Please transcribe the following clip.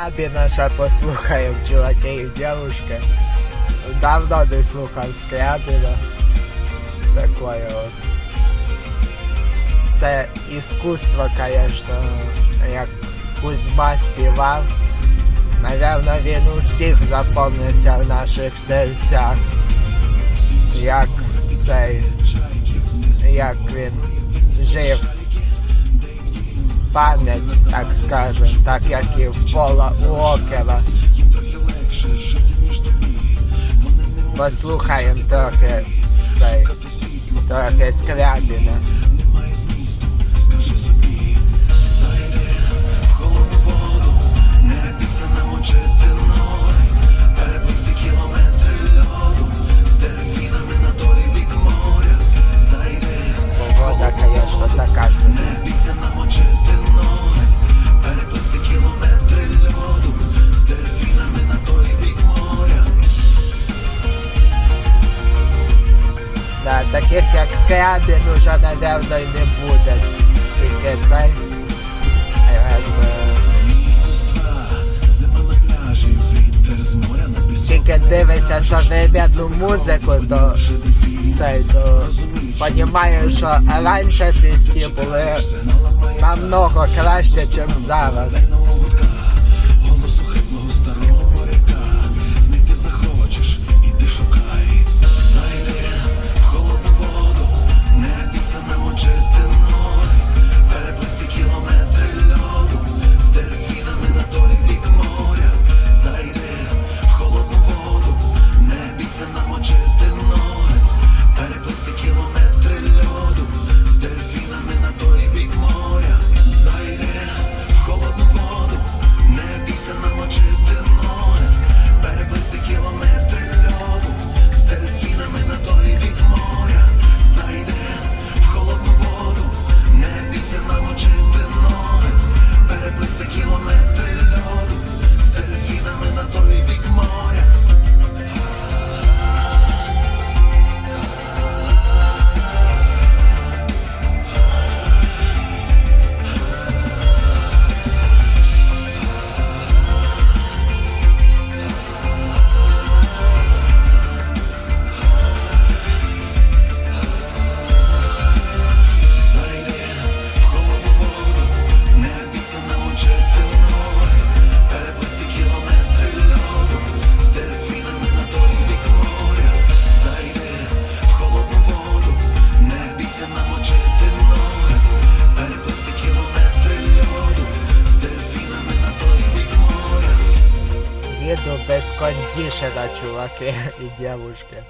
Скрябіна ще послухаємо, чуваки і дівчатки. Давно не слухав Скрябіна. Такое от. Це іскусство, конечно, як Кузьма співав. Наверно, він у всіх запомниться в наших серцях. Як цей, як він жив пам'ять, так скажем, так як і в Пола Уокера. Послухаємо трохи цей, трохи скрябіна. Таких як Скрябін уже, напевно, і не буде. Скільки цей. Скільки дивишся современну музику, то цей, то понімаєш, що раніше пісні були намного краще, ніж зараз. That's the key. Їду без кондішера, чуваки і дівчатки.